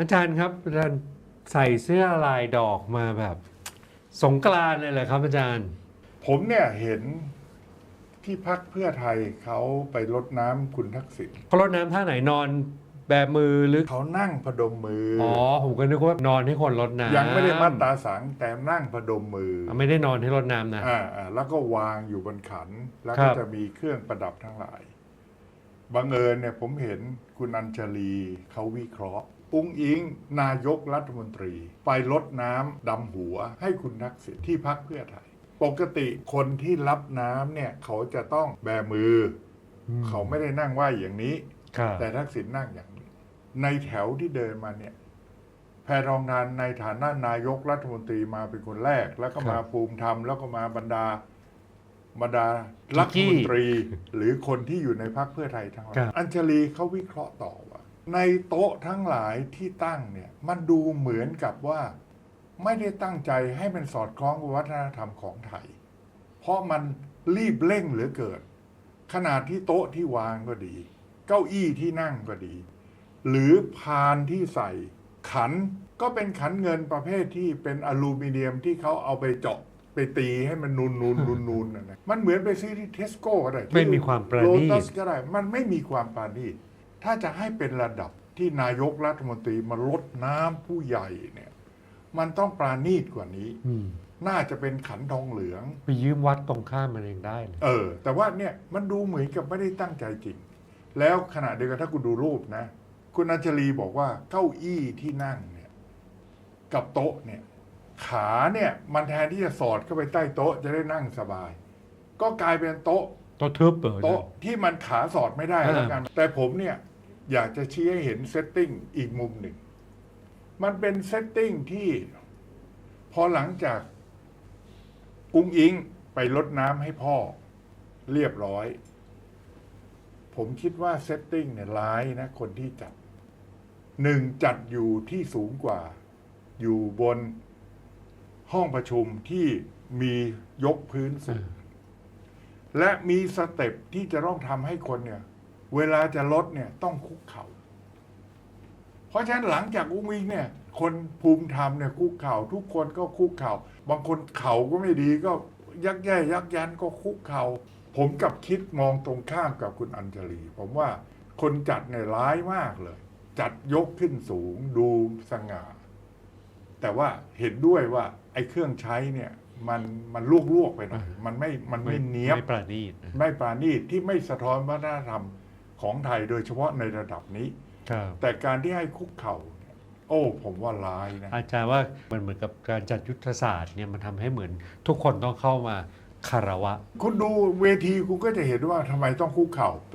อาจารย์ครับอาจารย์ใส่เสื้อลายดอกมาแบบ สงกรานต์เลยเหรอครับ อาจารย์ ผมเนี่ยเห็นที่พักเพื่อไทยเขาไปรดน้ำคุณทักษิณเขารดน้ำท่าไหนนอนแบมือหรือเขานั่งพนมมืออ๋อผมก็นึกว่านอนให้คนรดน้ำยังไม่ได้มัดตาสังแต่นั่งพนมมืออะไม่ได้นอนให้รดน้ำนะ อ่าอ่าแล้วก็วางอยู่บนขัน แล้วครัก็บ จะมีเครื่องประดับทั้งหลายบังเอิญเนี่ยผมเห็นคุณอัญชลีเขาวิเคราะห์ อุ้งอิง นายกรัฐมนตรี ไปลดน้ำดำหัว ให้คุณทักษิณที่พักเพื่อไทย ปกติคนที่รับน้ำเนี่ยเขาจะต้องแบมืออมเขาไม่ได้นั่งไหวอย่างนี้ครับแต่ทักษิณนั่งอย่างนี้ ในแถวที่เดินมาเนี่ยแพทองทานในฐานะนายกรัฐมนตรีมาเป็นคนแรก แล้วก็มาภูมิธรรมแล้วก็มาบรรดาบรรดารัฐมนตรี หรือคนที่อยู่ในพรรคเพื่อไทยทั้งหลายครับอัญชลีเขาวิเคราะห์ต่อว่า ในโต๊ะทั้งหลายที่ตั้งเนี่ยมันดูเหมือนกับว่าไม่ได้ตั้งใจให้มันสอดคล้องกับวัฒนธรรมของไทย เพราะมันรีบเร่งเหลือเกินขนาดที่โต๊ะที่วางก็ดี เก้าอี้ที่นั่งก็ดี หรือพานที่ใส่ขันก็เป็นขันเงินประเภทที่เป็นอลูมิเนียมที่เขาเอาไปเจาะไปตีให้มันนูนนูนนูนนูนนะนะมันเหมือนไปซื้อที่เทสโก้ก็ได้ไม่มีความประโลณีตัตสก็ได้ มันไม่มีความปราณีต ถ้าจะให้เป็นระดับที่นายกรัฐมนตรีมาลดน้ำผู้ใหญ่เนี่ย มันต้องปราณีตกว่านี้ อืมน่าจะเป็นขันทองเหลือง ไปยืมวัดตรงข้ามมันเองได้เลย เออ แต่ว่าเนี่ยมันดูเหมือนกับไม่ได้ตั้งใจจริง แล้วขณะเดียวกันถ้าคุณดูรูปนะ คุณอัญชลีบอกว่าเก้าอี้ที่นั่งเนี่ย กับโต๊ะเนี่ย ขาเนี่ยมันแทนที่จะสอดเข้าไปใต้โต๊ะจะได้นั่งสบาย ก็กลายเป็นโต๊ะ โต๊ะทึบเปิด โต๊ะที่มันขาสอดไม่ได้อ่าแล้วกัน แต่ผมเนี่ย อยากจะชี้ให้เห็นเซตติ้งอีกมุมหนึ่ง มันเป็นเซตติ้งที่พอหลังจากอุ้งอิงไปลดน้ำให้พ่อเรียบร้อย ผมคิดว่าเซตติ้งเนี่ยร้ายนะ คนที่จัดหนึ่งจัดอยู่ที่สูงกว่า อยู่บนห้องประชุมที่มียกพื้นสูงและมีสเต็ปที่จะต้องทำให้คนเนี่ย เวลาจะลดเนี่ยต้องคุกเข่าเพราะฉะนั้นหลังจากอุ้งอิงเนี่ย คนภูมิธรรมเนี่ยคุกเข่า ทุกคนก็คุกเข่า บางคนเข่าก็ไม่ดีก็ยักแย่ยักยันก็คุกเข่า ผมกลับคิดมองตรงข้ามกับคุณอัญชลี ผมว่าคนจัดเนี่ยร้ายมากเลย จัดยกขึ้นสูงดูสง่า แต่ว่าเห็นด้วยว่าไอ้เครื่องใช้เนี่ยมันมันลวกๆไปหน่อย มันไม่มันไม่เนี้ยบไม่ประณีตนะไม่ปราณีตที่ไม่สะท้อนวัฒนธรรม ของไทยโดยเฉพาะในระดับนี้ ครับแต่การที่ให้คุกเข่าเนี่ยโอ้ผมว่าร้ายนะ อาจารย์ว่ามันเหมือนกับการจัดยุทธศาสตร์เนี่ยมันทำให้เหมือนทุกคนต้องเข้ามาคารวะ คุณดูเวทีคุณก็จะเห็นว่าทำไมต้องคุกเข่า